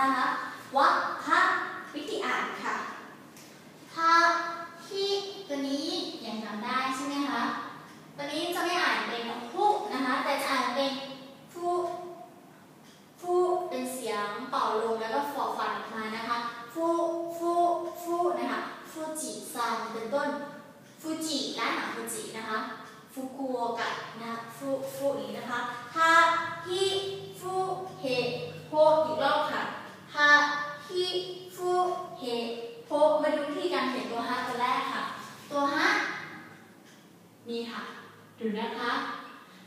นะคะวะพะวิธีอ่านค่ะทาที่ตัวนี้ยังจำได้ใช่ไหมคะตัวนี้จะไม่อ่านเป็นฟูนะคะแต่จะอ่านเป็นฟูฟูเป็นเสียงเป่าลงแล้วก็ฟอฟันออกมานะคะฟูฟูฟูนะคะฟูจิซังเป็นต้นฟูจิร้านอาหารฟูจินะคะฟุกุโอกะนะฟูฟูนี้นะคะทาฮิฟูเฮโฮอีกรอบค่ะทาฮิฟูเฮโฮมาดูวิธีการเขียนตัวฮะตัวแรกค่ะ ตัวฮะ นี่ค่ะ ดูนะคะ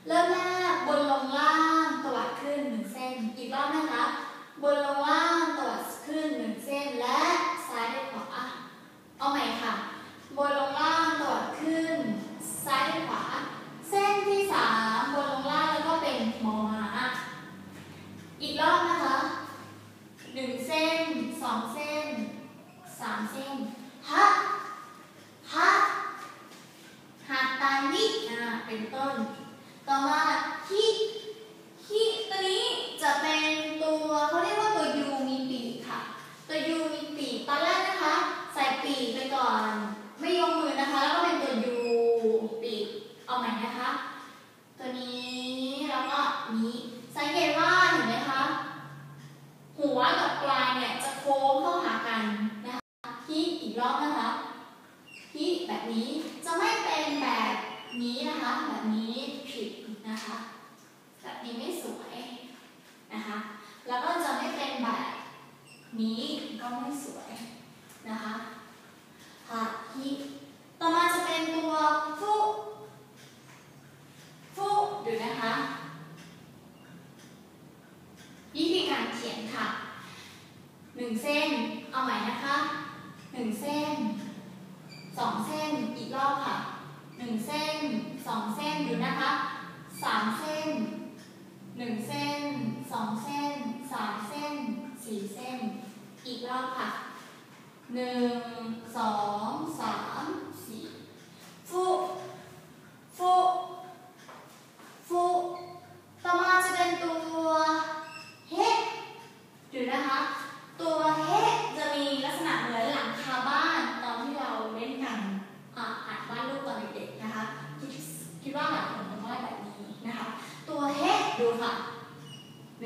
เริ่มแรกบนลงล่างตวัดขึ้นหนึ่งเส้น อีกรอบนะคะ บนลงล่างตวัดขึ้นหนึ่งเส้นและซ้ายด้วยขวาเอาใหม่ค่ะ บนลงล่างตวัดขึ้น ซ้ายด้วยขวา เส้นที่สามบนลงล่างแล้วก็เป็นมอมาอีกรอบนะคะหนึ่งเส้นสองเส้นสามเส้นฮะฮะ หาตานิอ่า เป็นต้น ต่อมาฮิฮิตัวนี้จะเป็นตัวเขาเรียกว่าตัวยูมีปีกค่ะ ตัวยูมีปีกตอนแรกนะคะ ใส่ปีกไปก่อน ไม่ยกมือนะคะ แล้วก็เป็นตัวยูปีกเอาใหม่นะคะ ตัวนี้แล้วก็นี้สังเกตว่าเห็นไหมคะ หัวกับปลายเนี่ยจะโค้งเข้าหากันนะคะฮิอีกรอบนะคะที่แบบนี้จะไม่เป็นแบบ นี้นะคะ แบบนี้ผิดนะคะ แบบนี้ไม่สวยนะคะ แล้วก็จะไม่เป็นแบบนี้ก็ไม่สวยนะคะค่ะที่ต่อมาจะเป็นตัวฟุฟุดูนะคะวิธีการเขียนค่ะหนึ่งเส้น เอาใหม่นะคะหนึ่งเส้นสองเส้นอีกรอบค่ะ 1 เส้น 2 เส้นอยู่นะคะ3เส้น 1 เส้น 2 เส้น 3 เส้น 4 เส้น อีกรอบค่ะ 1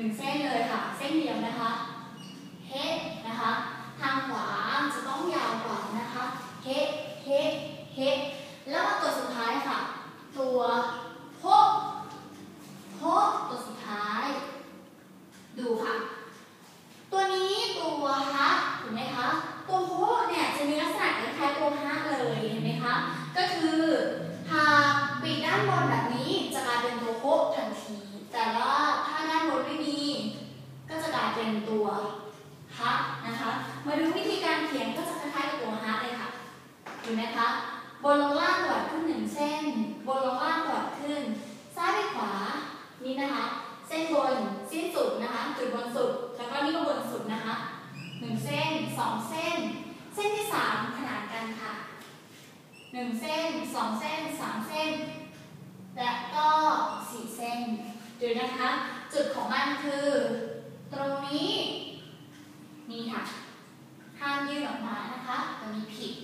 หนึ่งเส้นเลยค่ะ เส้นเดียวนะคะ เฮนะคะ ทางขวาจะต้องยาวกว่านะคะ เฮเฮเฮแล้วก็ตัวสุดท้ายค่ะ ตัวโฮโฮตัวสุดท้าย ดูค่ะ ตัวนี้ตัวฮะถูกไหมคะ ตัวโฮเนี่ยจะมีลักษณะคล้ายตัวฮะเลยเห็นไหมคะ ก็คือหากปีกด้านบนแบบนี้จะกลายเป็นตัวโฮทันที แต่ว่าถ้าด้านบนไม่มี ก็จะกลายเป็นตัวฮะนะคะ มาดูวิธีการเขียนก็จะคล้ายๆกับตัวฮะเลยค่ะเห็ นไหมคะ บนลงล่างตวัดขึ้นหนึ่งเส้น บนลงล่างตวัดขึ้น ซ้ายไปขวา นี่นะคะ เส้นบนสิ้นสุดนะคะ จุดบนสุด แล้วก็นี่ก็บนสุดนะคะหนึ่งเส้นสองเส้น เส้นที่สามขนานกันค่ะหนึ่งเส้นสองเส้นสามเส้น และก็สี่เส้นดูนะคะ จุดของมันคือ ตรงนี้ นี่ค่ะ ห้ามยื่นออกมานะคะตัวนี้ผิด